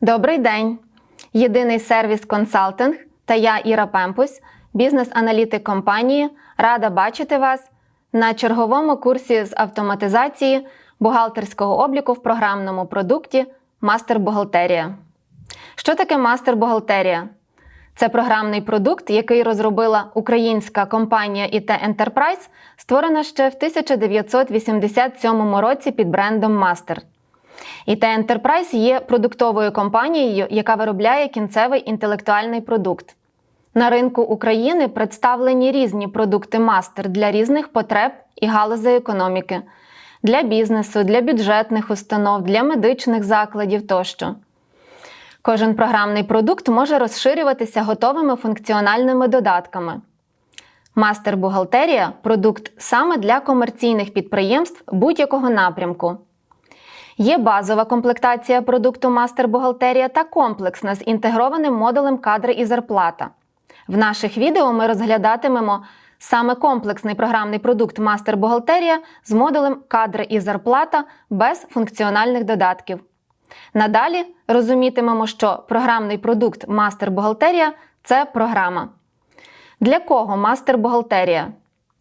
Добрий день! Єдиний сервіс консалтинг та я, Іра Пемпусь, бізнес-аналітик компанії, рада бачити вас на черговому курсі з автоматизації бухгалтерського обліку в програмному продукті Мастер Бухгалтерія. Що таке мастер бухгалтерія? Це програмний продукт, який розробила українська компанія IT Enterprise, створена ще в 1987 році під брендом Master. IT Enterprise є продуктовою компанією, яка виробляє кінцевий інтелектуальний продукт. На ринку України представлені різні продукти мастер для різних потреб і галузей економіки, для бізнесу, для бюджетних установ, для медичних закладів тощо. Кожен програмний продукт може розширюватися готовими функціональними додатками. Мастер бухгалтерія продукт саме для комерційних підприємств будь-якого напрямку. Є базова комплектація продукту Мастер бухгалтерія та комплексна з інтегрованим модулем кадри і зарплата. В наших відео ми розглядатимемо саме комплексний програмний продукт Мастер бухгалтерія з модулем кадри і зарплата без функціональних додатків. Надалі розумітимемо, що програмний продукт Мастер бухгалтерія це програма. Для кого мастер бухгалтерія?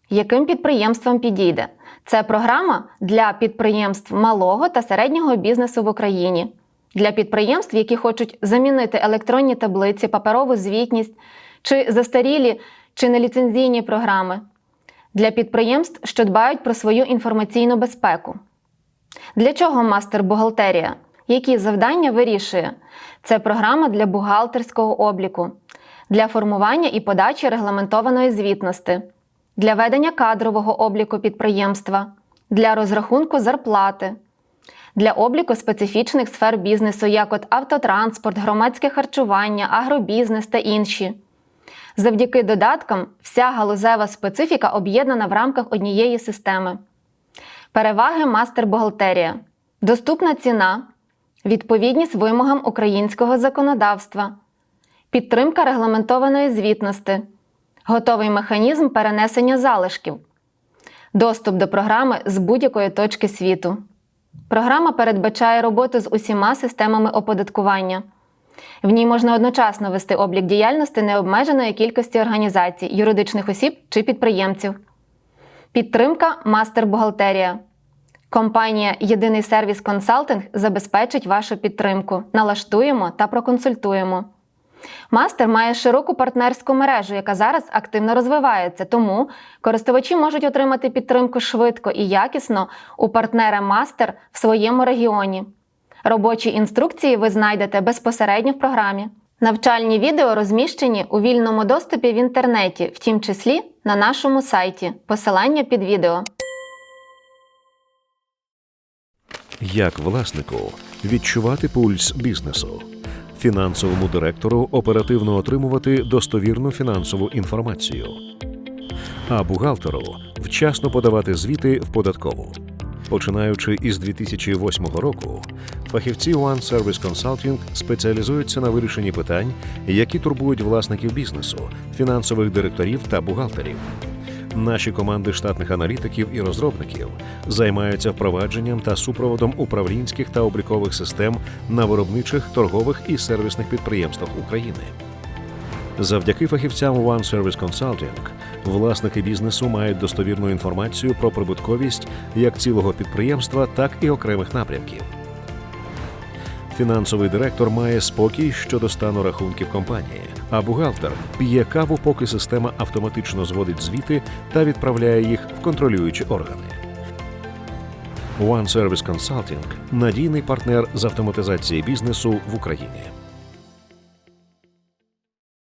Яким підприємствам підійде? Це програма для підприємств малого та середнього бізнесу в Україні, для підприємств, які хочуть замінити електронні таблиці, паперову звітність чи застарілі чи неліцензійні програми, для підприємств, що дбають про свою інформаційну безпеку. Для чого мастер бухгалтерія? Які завдання вирішує? Це програма для бухгалтерського обліку, для формування і подачі регламентованої звітності, для ведення кадрового обліку підприємства, для розрахунку зарплати, для обліку специфічних сфер бізнесу, як от автотранспорт, громадське харчування, агробізнес та інші. Завдяки додаткам вся галузева специфіка об'єднана в рамках однієї системи. Переваги мастер бухгалтерія, доступна ціна, відповідність вимогам українського законодавства, підтримка регламентованої звітності, готовий механізм перенесення залишків, доступ до програми з будь-якої точки світу. Програма передбачає роботу з усіма системами оподаткування. В ній можна одночасно вести облік діяльності необмеженої кількості організацій, юридичних осіб чи підприємців. Підтримка мастер бухгалтерія. Компанія Єдиний сервіс консалтинг забезпечить вашу підтримку. Налаштуємо та проконсультуємо. Мастер має широку партнерську мережу, яка зараз активно розвивається, тому користувачі можуть отримати підтримку швидко і якісно у партнера Мастер в своєму регіоні. Робочі інструкції ви знайдете безпосередньо в програмі. Навчальні відео розміщені у вільному доступі в інтернеті, в тім числі на нашому сайті. Посилання під відео. Як власнику відчувати пульс бізнесу, фінансовому директору оперативно отримувати достовірну фінансову інформацію, а бухгалтеру вчасно подавати звіти в податкову. Починаючи із 2008 року, фахівці One Service Consulting спеціалізуються на вирішенні питань, які турбують власників бізнесу, фінансових директорів та бухгалтерів. Наші команди штатних аналітиків і розробників займаються впровадженням та супроводом управлінських та облікових систем на виробничих, торгових і сервісних підприємствах України. Завдяки фахівцям One Service Consulting власники бізнесу мають достовірну інформацію про прибутковість як цілого підприємства, так і окремих напрямків. Фінансовий директор має спокій щодо стану рахунків компанії, а бухгалтер п'є каву, поки система автоматично зводить звіти та відправляє їх в контролюючі органи. One Service Consulting – надійний партнер з автоматизації бізнесу в Україні.